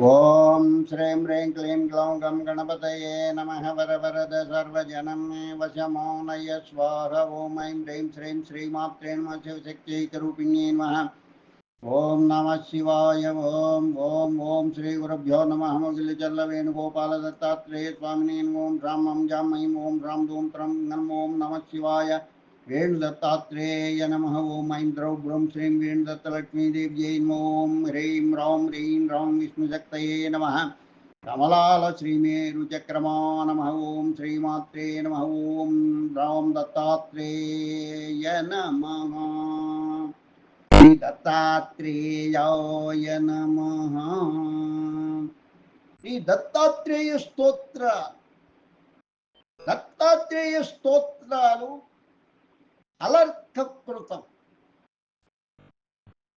ॐ श्रीं ह्रीं क्लीं ग्लौं गं गणपतये नमः वरवरद सर्वजनं मे वशमो नय स्वाहा। ॐ ऐं ह्रीं श्रीं श्रीमात्रे नमः शिवशक्त्यैकरूपिण्ये नमः। ॐ नमः शिवाय, ॐ ॐ ॐ श्रीगुरुभ्यो नमः। मुगिलचल्लवेणुगोपालदत्तात्रेय स्वामिने ॐ रामं जां ऐं ॐ रां धूं त्रं नमो नमः शिवाय। వేణుదత్తాత్రేయ నమ ఓం ఐం ద్రౌ బ్రౌం శ్రీం వేణుదత్తలక్ష్మీదేవ్యై నమ ఓం హ్రీం రౌం హ్రీం రౌం విష్ణుశక్తయే నమ కమలాల శ్రీమేరుచక్రమా నమ ఓం శ్రీమాత్రే నమ ఓం ద్రౌం దత్తాత్రేయ నమ శ్రీ దత్తాత్రేయాయ నమ శ్రీ దత్తాత్రేయ స్తోత్ర దత్తాత్రేయ స్తోత్రాలు అలర్థకృతం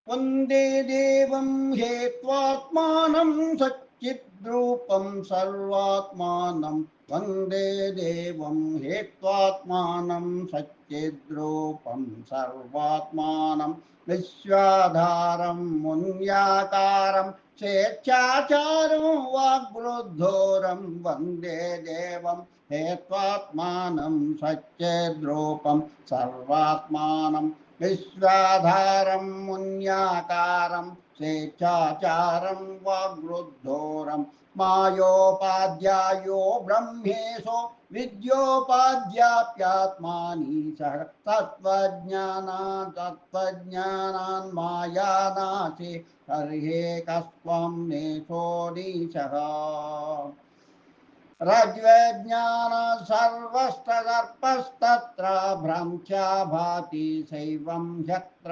వందే దేవం హేత్వాత్మానం సచ్చిద్రూపం సర్వాత్మానం వందే దేవం హేత్వాత్మానం సచ్చిద్రూపం సర్వాత్మానం విశ్వాధారం మున్యాకారం चेच्चाचारं वाग्वृद्धोरं वंदे देवं हेत्वात्मानं सच्चेद्रूपं सर्वात्मानं विश्वाधारं मुन्याकारं स्वेच्छाचारं वाग्वृद्धोरं मायोपाध्यायो ब्रह्मेशो विद्योपाध्याप्यात्मानीशः तत्त्वज्ञाना तत्त्वज्ञानान् मायानाशे हर्हेकस्त्वं नेशोऽनीशः रज्ज्ञान सर्वस्तदर्पस्तत्र भ्रंख्या भाति शैवं ह्यत्र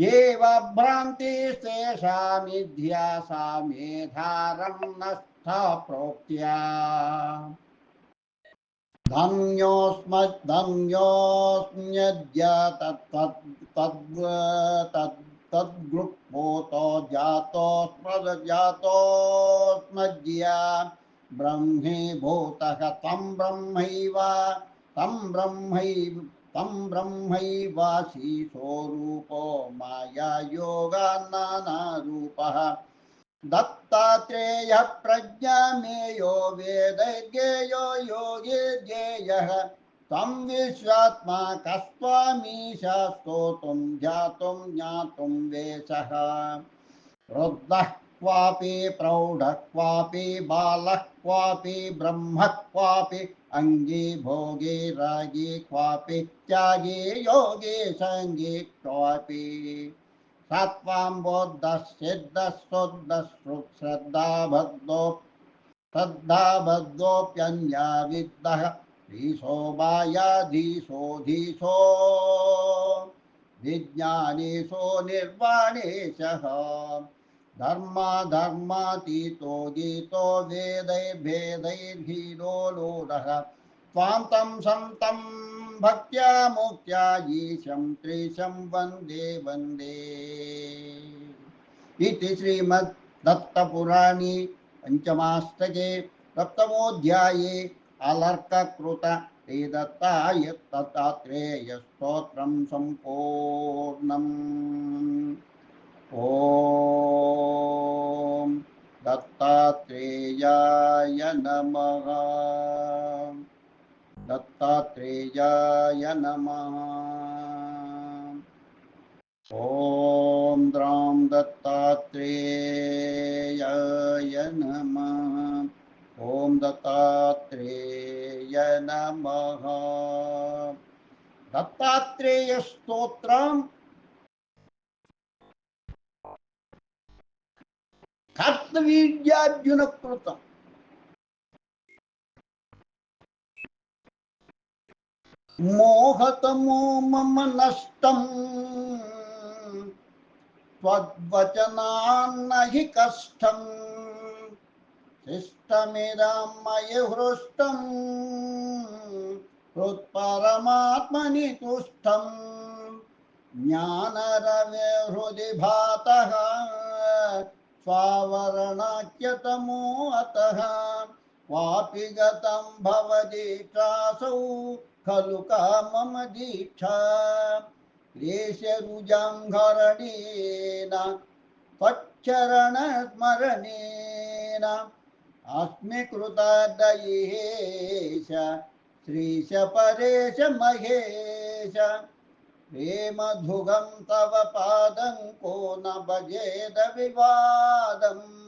येव भ्रान्तिस्तेषा मिथ्या सा मेधारं नस्थ प्रोक्त्या धन्योऽस्मद्धन्योऽस्म्यद्य तत्तद् तद् तद्गृक्पोतो जातोऽस्मदजातोऽस्मज्या ब्रह्मीभूतः तं ब्रह्मैव तं तं ब्रह्मैवाशीषो मायायोगान्नानारूपः। दत्तात्रेयः प्रज्ञामेयो वेदैर्ज्ञेयो योगिर्ज्ञेयः तं विश्वात्मा कस्त्वामीशा स्तोतुं ध्यातुं ज्ञातुं वेशः। वृद्धः क्वापि प्रौढः क्वापि बालः क्वापि ब्रह्म क्वापि अङ्गी भोगी रागी क्वापि त्यागी योगी सङ्गी क्वापि सत्त्वां बोद्धः सिद्धः शुद्धः श्रद्धाबद्धो श्रद्धाबद्धोऽप्यन्या विद्धः धीशो मायाधीशो धीशो विज्ञानेशो निर्वाणेशः धर्माधर्मातीतो गीतो वेदैर्भेदैर्हीरो लोढः त्वां तं सन्तं भक्त्या मुक्त्या ईशं त्रिशं वंदे वंदे। इति श्रीमद् सप्तमोऽध्याये अलर्ककृत सम्पूर्णम्। ॐ नमः। दत्तात्रेयाय नमः। ॐ द्रां दत्तात्रेयाय नमः। ॐ दत्तात्रेय नमः। दत्तात्रेयस्तोत्रम् कर्तवीर्यार्जुनकृतम् मोहतमो मम नष्टम्। त्वद्वचनान्न हि कष्टम्। शिष्टमिदमय हृष्टम्। हृत्परमात्मनि तुष्टम्। ज्ञानरवे हृदि भातः। स्वावरणाख्यतमो अतः। वापि गतं भवति त्रासौ। खलु का मम दीक्षा। क्लेशरुजां हरणेन त्वच्चरणस्मरणेन अस्मि कृतादयेश श्रीश परेश महेश। प्रेमधुगं तव पादं को न भजेद विवादम्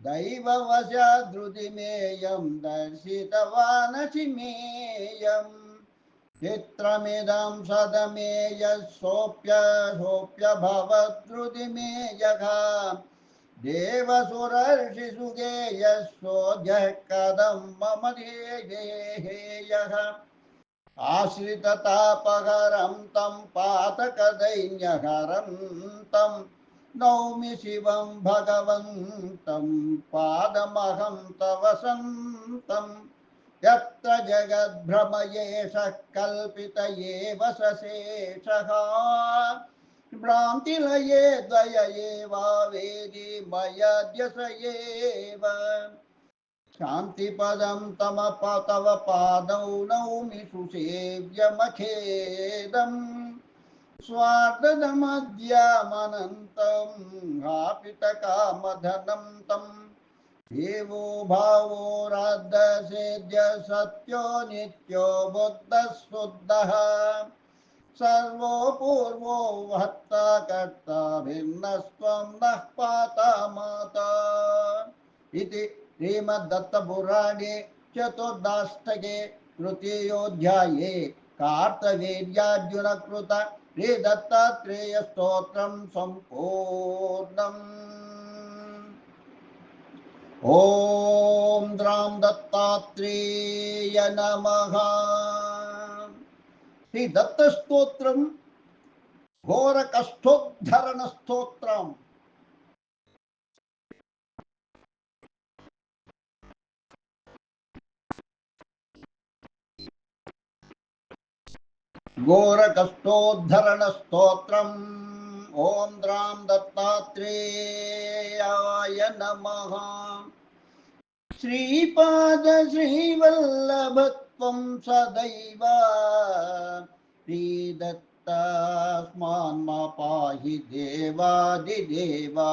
दैववशाधृतिमेयं दर्शितवानसि मेयम्। चित्रमिदं सदमेय सोऽप्य सोऽप्यभवद्रुतिमेयः देवसुरर्षिसुगेयः कदं मम ध्येयः आश्रिततापहरं तं पातकदैन्यहरं तं नौमि शिवं भगवन्तं पादमहं तव सन्तम् यत्र जगद्भ्रमयेशः कल्पित एव स शेषः भ्रान्तिलये द्वय एवावेदि मयद्य स एव शान्तिपदं तमप तव पादौ नौमि सुसेव्यमखेदम् हापितकामधनं तम् देवो भावो राद्धसेद्य सत्यो नित्यो बुद्धः शुद्धः सर्वो पूर्वो हत्ता कर्ता भिन्नस्त्वं नः पाता माता। इति श्रीमद्दत्तपुराणे चतुर्दाष्टके तृतीयोऽध्याये कार्तवीर्यार्जुनकृत श्रीदत्तात्रेयस्तोत्रं सम्पूर्णम्। ॐ द्रां दत्तात्रेय नमः श्रीदत्तस्तोत्रं घोरकष्टोद्धरणस्तोत्रम् घोरकष्टोद्धरणस्तोत्रम् ॐ द्रां दत्तात्रेयाय नमः श्रीपाद श्रीवल्लभत्वं सदैव श्रीदत्तास्मान् मा पाहि देवादिदेवा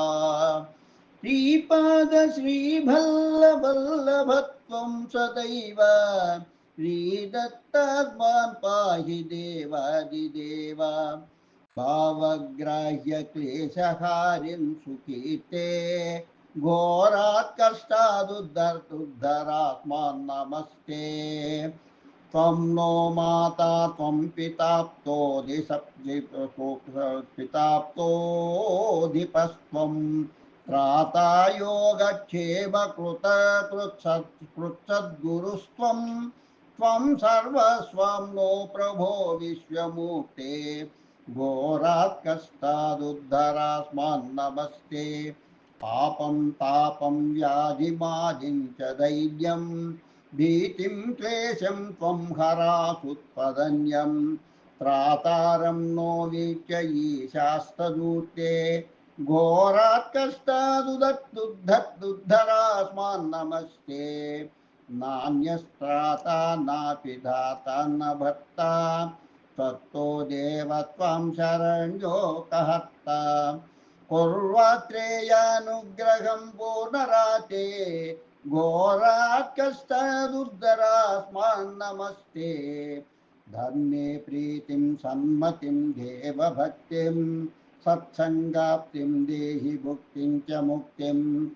श्रीपाद श्रीभल्लभल्लभत्वं सदैव श्रीदत्तास्मान् पाहि देवादिदेव भावग्राह्यक्लेशहारिं सुकीर्ते घोरात् कष्टादुद्धर्तुद्धरात्मान् नमस्ते। त्वं नो माता, त्वं पिताप्तोधिपस्त्वं त्राता योगक्षेमकृत कृत्सद्गुरुस्त्वं। त्वं सर्वस्वं नो प्रभो विश्वमूर्ते। घोरात् कष्टादुद्धरास्मान् नमस्ते पापं तापं व्याधिमादिं च दैर्यं भीतिं क्लेशं त्वं हरासुत्पदन्यं त्रातारं नो वीक्ष्य ईशास्तदूते घोरात् कष्टादुदत्तुद्धरास्मान् नमस्ते नान्यस्त्राता नापि धाता न भर्ता तत्तो देव त्वां शरण्यो कहर्ता कुर्वात्रेयानुग्रहं पूर्णराते घोरात् कष्टादुर्धरास्मान् नमस्ते धर्मे प्रीतिं सन्मतिं देवभक्तिं, सत्सङ्गाप्तिं देहि भुक्तिं च मुक्तिं।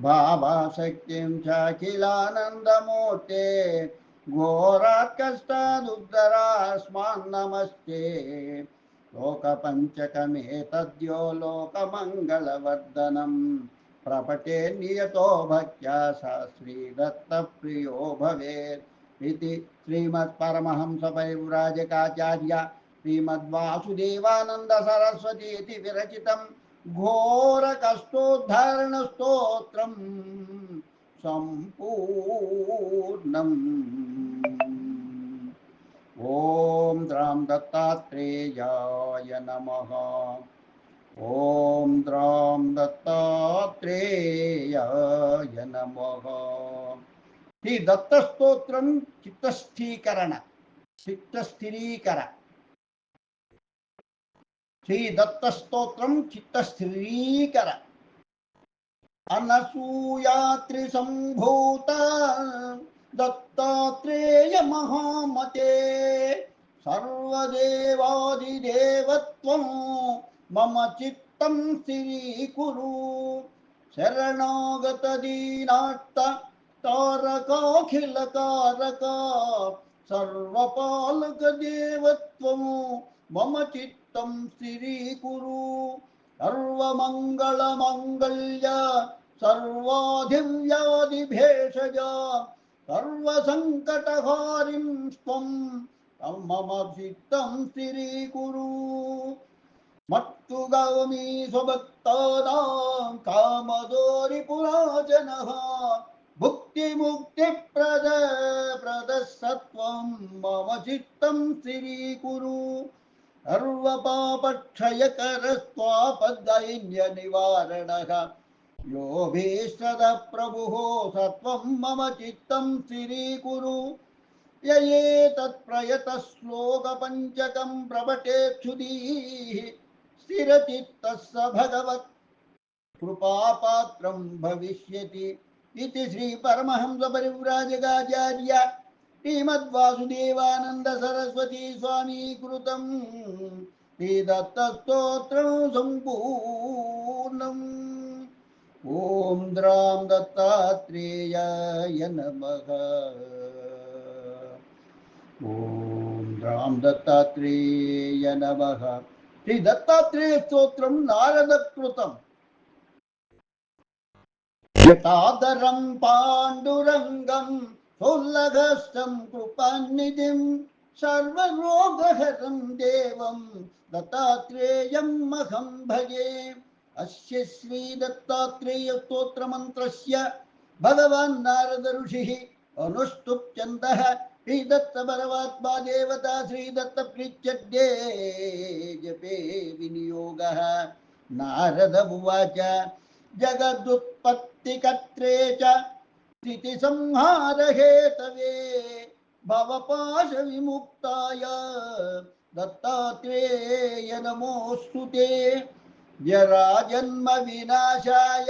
भावाशक्तिं चाखिलानन्दमूर्ते घोरात् कष्टादुद्धरास्मान् नमस्ते लोकपञ्चकमेतद्यो लोकमङ्गलवर्धनं प्रपटे नियतो भक्त्या सा श्रीदत्तप्रियो भवेत्। इति श्रीमत्परमहंसपरिव्राजकाचार्य श्रीमद्वासुदेवानन्द सरस्वती इति विरचितं घोरकष्टोद्धरणस्तोत्रम्। सम्पूर्णम्। ॐ द्रां दत्तात्रेयाय नमः। ॐ द्रां दत्तात्रेयाय नमः। हि दत्तस्तोत्रं चित्तस्थीकरण चित्तस्थिरीकर श्री दत्तस्तोत्रं चित्तस्थिरीकर अनसूयात्रिसम्भूता। दत्तात्रेय महामते सर्वदेवादिदेवत्वं मम चित्तं स्थिरीकुरु शरणागतदीनाट्ट तारकाखिलकारका सर्वपालकदेवत्वं मम चित्तं स्थिरीकुरु सर्वमङ्गलमङ्गल्य सर्वाधिव्याधिभेषज सर्वसङ्कटहारिं त्वं मम चित्तं स्थिरीकुरु मत्तुगामि स्वभक्तानां कामदोरिपुराजनः भुक्तिमुक्तिप्रद प्रदसत्वं मम चित्तं स्थिरीकुरु सर्वपापक्षयकरस्त्वापदैन्यनिवारणः योभीष्टदप्रभुः सत्वं मम चित्तं स्थिरीकुरु य एतत्प्रयतः श्लोकपञ्चकं प्रवटेक्षुधीः स्थिरचित्तः स भगवत् कृपापात्रं भविष्यति इति श्रीपरमहंसपरिव्राजकाचार्य श्रीमद्वासुदेवानन्द सरस्वती स्वामी कृतं श्रीदत्तस्तोत्रं सम्पूर्णम्। ॐ द्रां दत्तात्रेयाय नमः। ॐ द्रां दत्तात्रेय नमः। श्री दत्तात्रेय स्तोत्रं नारदकृतम् पाण्डुरङ्गं सुल्लघस्तं कृपान्निधिं सर्वरोगहरं देवं दत्तात्रेयमहं भजे अस्य श्रीदत्तात्रेयस्तोत्रमन्त्रस्य भगवान् नारद ऋषिः अनुष्टुप् श्रीदत्तपरमात्मा देवता श्रीदत्तप्रीत्यड्डे जपे विनियोगः। नारद उवाच, जगदुत्पत्तिकर्त्रे च स्थितिसंहारहेतवे भवपाशविमुक्ताय दत्तात्रेय नमोऽस्तु ते। जराजन्मविनाशाय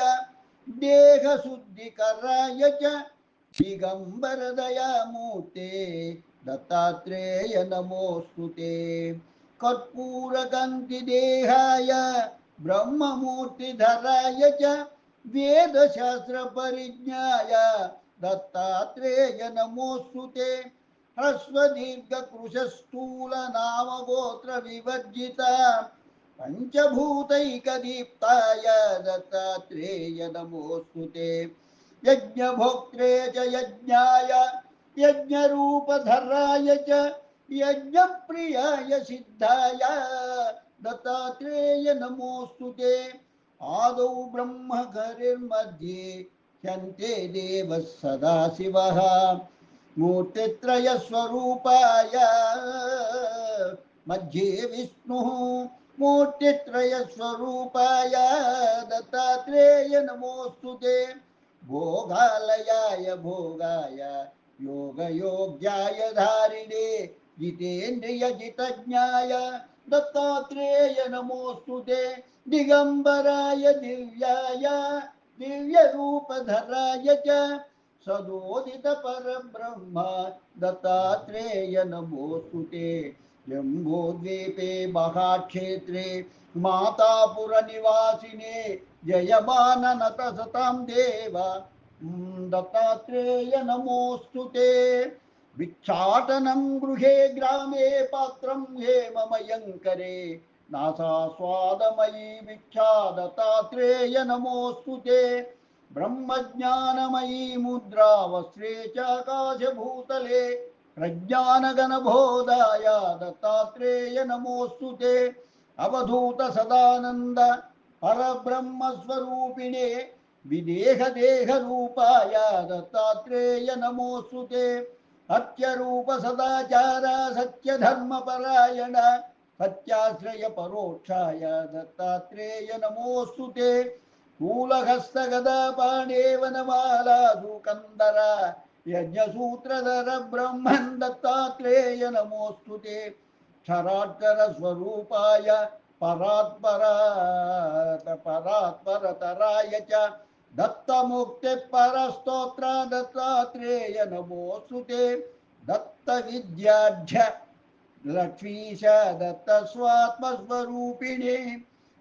देहशुद्धिकराय च दिगम्बरदयामूर्ते, दत्तात्रेय नमोऽस्तु ते। कर्पूरकान्तिदेहाय ब्रह्ममूर्तिधराय च, वेदशास्त्रपरिज्ञाय, दत्तात्रेय नमोऽस्तु ते। ह्रस्वदीर्घकृशस्थूलनामगोत्रविवर्जिता पञ्चभूतैकदीप्ताय दत्तात्रेय नमोऽस्तु यज्ञभोक्त्रे च यज्ञाय, यज्ञरूपधराय च यज्ञप्रियाय सिद्धाय दत्तात्रेय नमोऽस्तु ते आदौ ब्रह्मघरिर्मध्ये ह्यन्ते देवः सदाशिवः। मूर्तित्रयस्वरूपाय मध्ये विष्णुः मूर्तित्रयस्वरूपाय दत्तात्रेय नमोऽस्तु ते। भोगालयाय, भोगाय, योगयोग्याय धारिणे, जितेन्द्रियजितज्ञाय दत्तात्रेय नमोऽस्तु दिगम्बराय दिव्याय, दिव्यरूपधराय च, सदोदितपरब्रह्म दत्तात्रेय नमोऽस्तु जम्बोद्वीपे महाक्षेत्रे मातापुरनिवासिने जयमाननत सतां देव दत्तात्रेय नमोऽस्तु ते। भिक्षाटनं गृहे ग्रामे पात्रं हेममयङ्करे। नासास्वादमयी भिक्षा, दत्तात्रेय नमोऽस्तु ते। ब्रह्मज्ञानमयी मुद्रा वस्त्रे चाकाशभूतले। प्रज्ञानगणबोधाय दत्तात्रेय नमोऽस्तु ते। अवधूत सदानन्द परब्रह्मस्वरूपिणे विदेहदेहरूपाय दत्तात्रेय नमोऽस्तु ते। सत्यरूप सदाचार सत्याश्रय परोक्षाय दत्तात्रेय नमोऽस्तु ते। स्थूलहस्तगदापाणेवनमाला सुकन्दर यज्ञसूत्रधर ब्रह्मन् दत्तात्रेय नमोऽस्तु ते क्षराट्करस्वरूपाय परात्पर परात्परतराय च दत्तमुक्ति परस्तोत्र दत्तात्रेय नमोऽस्तु ते दत्तविद्याढ्य लक्ष्मीश दत्तस्वात्मस्वरूपिणे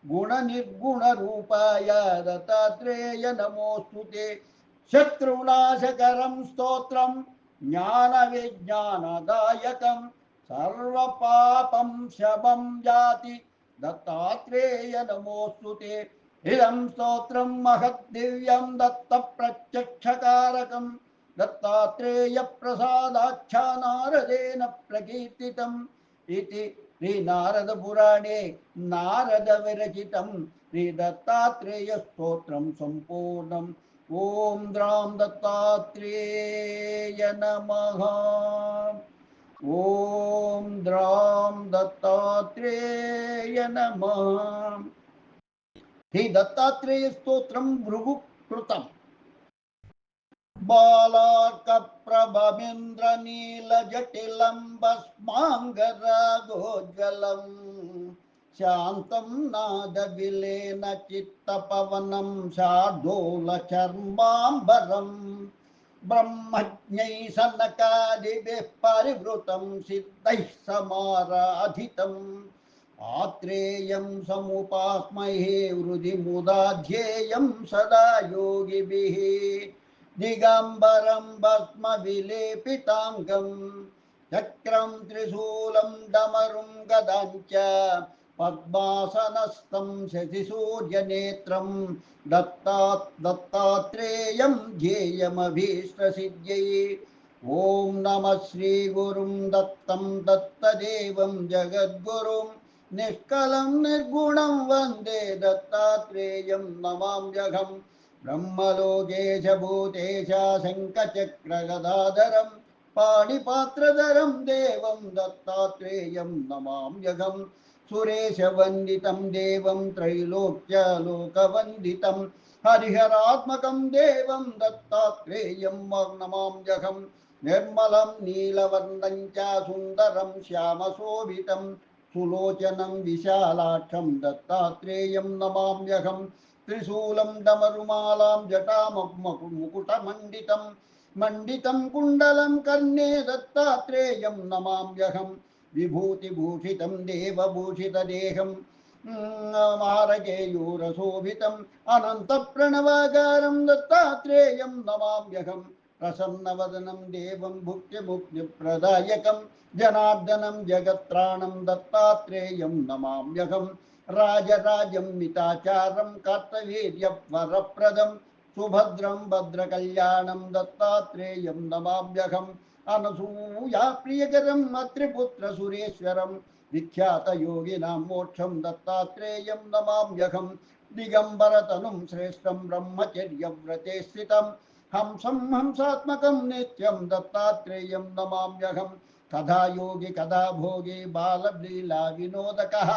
गुणनिर्गुणरूपाय दत्तात्रेय नमोऽस्तु ते శత్రునాశకరం స్తోత్రం జ్ఞాన విజ్ఞానదాయకం సర్వపాపం శమం జాతి దత్తాత్రేయ నమోస్తు ఇదం స్తోత్రం మహద్దివ్యం దత్త ప్రత్యక్షకారకం దత్తాత్రేయ ప్రసాదాఖ్యా నారదేన ప్రకీర్తితం ఇది శ్రీ నారద పురాణే నారద విరచితం శ్రీ దత్తాత్రేయ స్తోత్రం సంపూర్ణం. ॐ द्रां दत्तात्रेय नमः। ॐ द्रां दत्तात्रेय नमः। हे दत्तात्रेय स्तोत्रं भृगुकृतम् बालार्कप्रभमिन्द्रनीलजटिलं भस्माङ्गरागोज्ज्वलम्। शान्तं नादविलेन चित्तपवनं शार्दूलचर्माम्बरम् ब्रह्मज्ञै सनकादिभिः परिवृतं, सिद्धैः समाराधितम्। आत्रेयं समुपास्महे हृदि मुदा ध्येयं सदा योगिभिः दिगम्बरं भस्मविलेपिताङ्गं चक्रं त्रिशूलं डमरुं गदाञ्च पद्मासनस्थं शशिसूर्यनेत्रं दत्ता दत्तात्रेयं ध्येयमभीष्टसिद्ध्यै। ॐ नमः श्रीगुरुं दत्तं दत्तदेवं जगद्गुरुं, निष्कलं निर्गुणं वंदे दत्तात्रेयं नमाम्यहं ब्रह्मलोकेश भूतेश शङ्खचक्रगदाधरं, पाणिपात्रधरं देवं दत्तात्रेयं नमाम्यहं सुरेशवन्दितं देवं त्रैलोक्यलोकवन्दितं हरिहरात्मकं देवं दत्तात्रेयं नमाम्यहं निर्मलं नीलवर्णं च सुन्दरं श्यामशोभितं सुलोचनं विशालाक्षं दत्तात्रेयं नमाम्यहं त्रिशूलं डमरुमालां जटामुकुटमण्डितं मण्डितं कुण्डलं कर्णे दत्तात्रेयं नमाम्यहं विभूतिभूषितं देवभूषितदेहं। मारकेयूरशोभितम् अनन्तप्रणवागारं दत्तात्रेयं नमाम्यहं प्रसन्नवदनं देवं भुक्तिमुक्तिप्रदायकं। जनार्दनं जगत्त्राणं दत्तात्रेयं नमाम्यहं राजराजं मिताचारं कार्तवीर्यवरप्रदं। सुभद्रं भद्रकल्याणं दत्तात्रेयं नमाम्यहम् अनसूया प्रियकरं अत्रिपुत्रसुरेश्वरं विख्यातयोगिनां मोक्षं दत्तात्रेयं नमाम्यहं दिगम्बरतनुं श्रेष्ठं ब्रह्मचर्यव्रते स्थितं। हंसं हंसात्मकं नित्यं दत्तात्रेयं नमाम्यहं कदा योगी, कदा भोगी बाललीला विनोदकः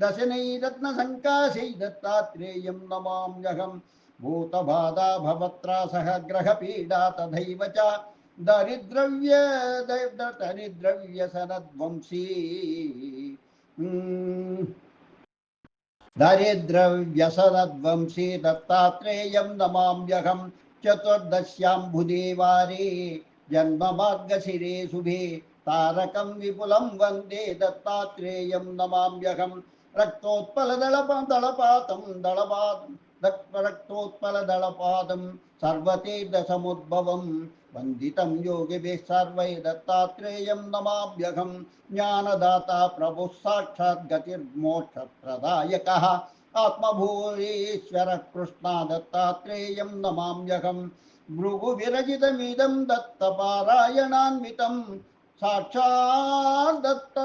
दशनैरत्नसङ्काशै दत्तात्रेयं नमाम्यहं भूतबाधा भवत्रासः ग्रहपीडा तथैव च। दरिद्रव्य दरिद्रव्यसनध्वंसी दरिद्रव्यसनध्वंसी दत्तात्रेयं नमाम्यहं चतुर्दश्यां बुधेवारे जन्ममार्गशिरे शुभे तारकं विपुलं वंदे दत्तात्रेयं नमाम्यहं रक्तोत्पलदलदलपातं दलपातं रक्तोत्पलदलपादं सर्वतीर्थसमुद्भवं वन्दितं योगिभिः सर्वै दत्तात्रेयं नमाभ्यहं ज्ञानदाता प्रभुः साक्षात् गतिर्मोक्षप्रदायकः। आत्मभूरीश्वरः कृष्णा दत्तात्रेयं नमाम्यहं भृगुविरचितमिदं दत्तपारायणान्वितं साक्षात् दत्त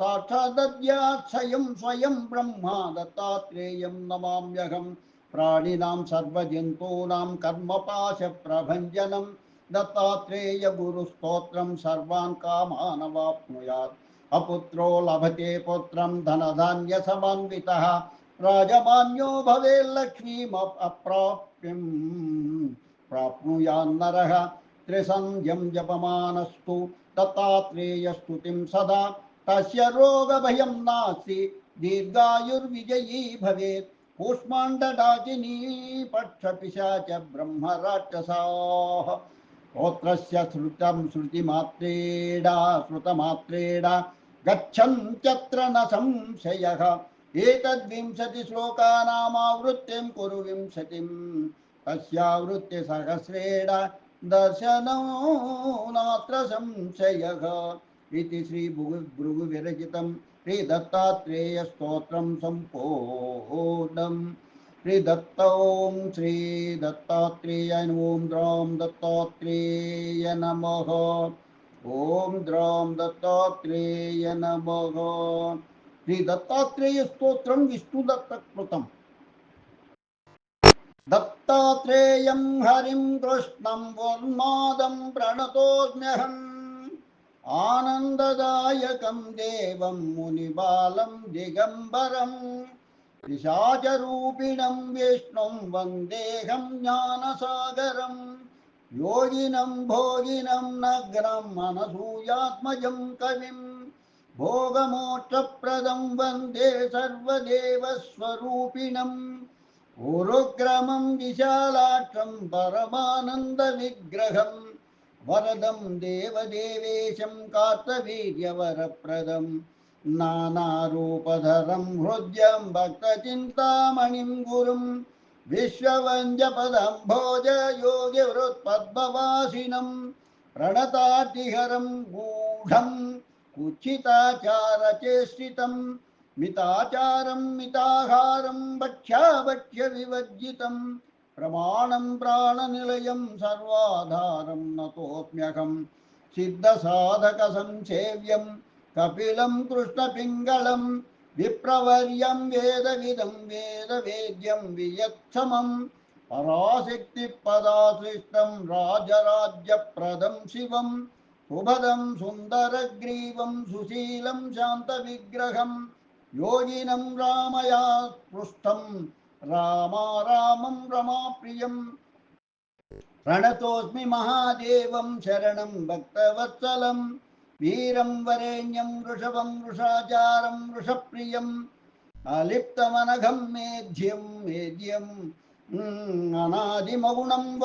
साक्षादद्यात् स्वयं स्वयं ब्रह्मा दत्तात्रेयं नमाम्यहं प्राणिनां सर्वजन्तूनां कर्मपाशप्रभञ्जनं दत्तात्रेय गुरुस्तोत्रं सर्वान् कामानवाप्नुयात्। अपुत्रो लभते पुत्रं धनधान्यसमन्वितः। राजमान्यो भवेल्लक्ष्मीम् अप्राप्यं प्राप्नुयान्नरः त्रिसन्ध्यं जपमानस्तु। दत्तात्रेयस्तुतिं सदा। तस्य रोगभयं नास्ति दीर्घायुर्विजयी भवेत्। कूष्माण्डडाकिनी पक्षपिशाच ब्रह्मराक्षसाः। स्तोत्रस्य श्रुतं श्रुतिमात्रेडा श्रुतमात्रेडा गच्छन्त्यत्र न संशयः। एतद्विंशतिश्लोकानामावृत्तिं कुरु विंशतिं तस्यावृत्तिसहस्रेण दर्शनो नात्र संशयः। इति श्रीदत्तात्रेयस्तोत्रं सम्पूर्णम्। श्रीदत्तौ श्रीदत्तात्रेयाय ॐ द्रां दत्तात्रेय नमः। ॐ द्रां दत्तात्रेय नमः। श्रीदत्तात्रेयस्तोत्रं विष्णुदत्तकृतम् दत्तात्रेयं हरिं कृष्णं वोन्मादं प्रणतोऽस्म्यहम्। आनन्ददायकं देवं मुनिबालं दिगम्बरम् पिशाचरूपिणं विष्णुं वन्देऽहं ज्ञानसागरं योगिनं भोगिनं नग्नं मनसूयात्मजं कविं भोगमोक्षप्रदं वन्दे सर्वदेवस्वरूपिणं गुरुग्रमं विशालाक्षं परमानन्दविग्रहं वरदं देवदेवेशं कार्तवीर्यवरप्रदम् नानारूपधरं हृद्यं भक्तचिन्तामणिं गुरुं विश्ववञ्जपदं भोज योगिवृत्पद्मवासिनं प्रणतातिहरं गूढं कुच्छिताचारचेष्टितं मिताचारं मिताहारं भक्ष्याभक्ष्यविवर्जितं प्रमाणं प्राणनिलयं सर्वाधारं नतोऽस्म्यहं सिद्धसाधकसंसेव्यं कपिलं कृष्णपिङ्गलं विप्रवर्यं वेदविदं वेदवेद्यं वियत्समं पराशक्तिपदासृष्टं राजराज्यप्रदं शिवं सुभदं सुन्दरग्रीवं सुशीलं शान्तविग्रहं योगिनं रामया पृष्ठं రామారామం రమాప్రియం రణతోస్మి మహాదేవం శరణం భక్తవత్సలం. వీరం వరేణ్యం వృషభం వృషాచారం వృషప్రియం. అలిప్తమనఘం మేధ్యం మేధ్యం అనాదిమగుణం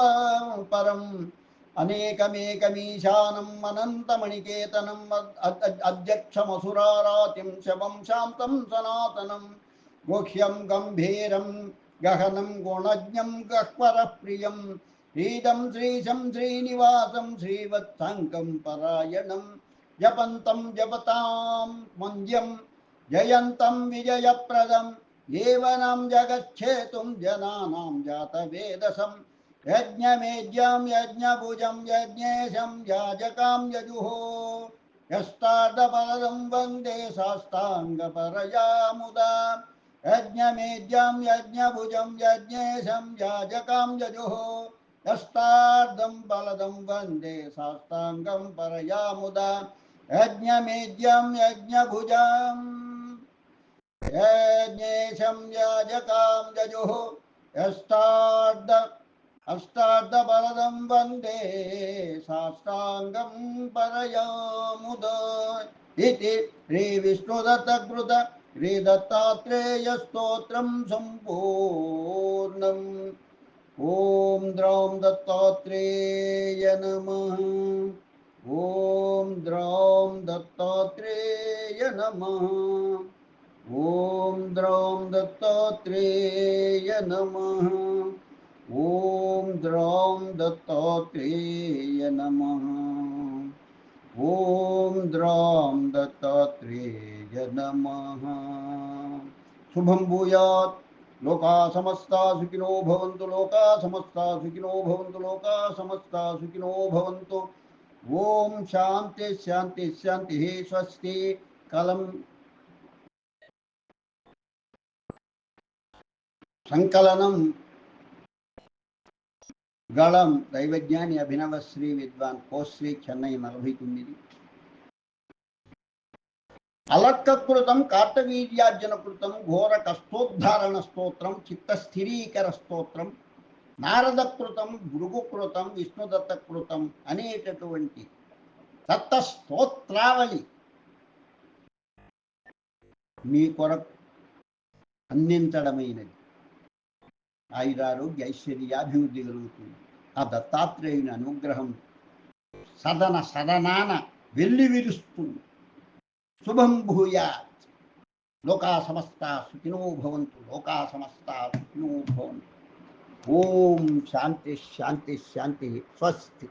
పరం. అనేకమేకమీశానం అనంతమణికేతనం అధ్యక్షమసురారాతిం శవం శాంతం సనాతనం. गुह्यं गम्भीरं गहनं गुणज्ञं गह्वरः प्रियं श्रीदं श्रीशं श्रीनिवासं श्रीवत्सङ्गं परायणं, जपन्तं जपतां मन्द्यं जयन्तं विजयप्रदं येवनं जगच्छेतुं जनानां जातवेदसं यज्ञमेज्यं यज्ञभुजं, यज्ञेशं याजकां यजुः यस्तार्धपरदं वंदे शास्ताङ्गपरया मुदा यज्ञमेज्यं यज्ञभुजं यज्ञेशं याजकां यजुः यस्तार्धं बलदं वंदे शास्ताङ्गं परया मुदा यज्ञमेज्यं यज्ञभुजं यज्ञेशं याजकां यजुः यस्तार्ध अष्टार्धबलदं वंदे साष्टाङ्गं परयामुद इति श्रीविष्णुदत्तकृत श्रीदत्तात्रेयस्तोत्रं सम्पूर्णम्। ॐ द्रौं दत्तात्रेय नमः। ॐ द्रौं दत्तात्रेय नमः। ॐ द्रौं दत्तात्रेय नमः। ॐ द्रौं दत्तात्रेय नमः। ॐ द्रौं नमः शुभं भूयात् लोका समस्ता सुखिनो भवन्तु लोका समस्ता सुखिनो भवन्तु लोका समस्ता सुखिनो भवन्तु ॐ शान्ति शान्ति शान्तिः स्वस्ति कलं సంకలనం గళం దైవజ్ఞాని అభినవ శ్రీ విద్వాన్ కోశ్రీ చెన్నై నలభై తొమ్మిది అలక్కృతం కార్తవీర్యార్జున కృతం ఘోర కష్టోద్ధారణ స్తోత్రం చిత్తస్థిరీకర స్తోత్రం నారదకృతం భృగుకృతం విష్ణుదత్తకృతం అనేటటువంటి దత్త స్తోత్రావళి మీ కొరకు అందించడమైనది. ఆయురారోగ్య ఐశ్వర్యాభివృద్ధి కలుగుతుంది. ఆ దత్తాత్రేయుని అనుగ్రహం సదన సదనాన వెళ్ళి విరుస్తుంది శుభం భూయాత్ లోకా సమస్త సుఖినో భవంతు లోకా సమస్త సుఖినో భవంతు. ఓం శాంతి శాంతి శాంతి స్వస్తి.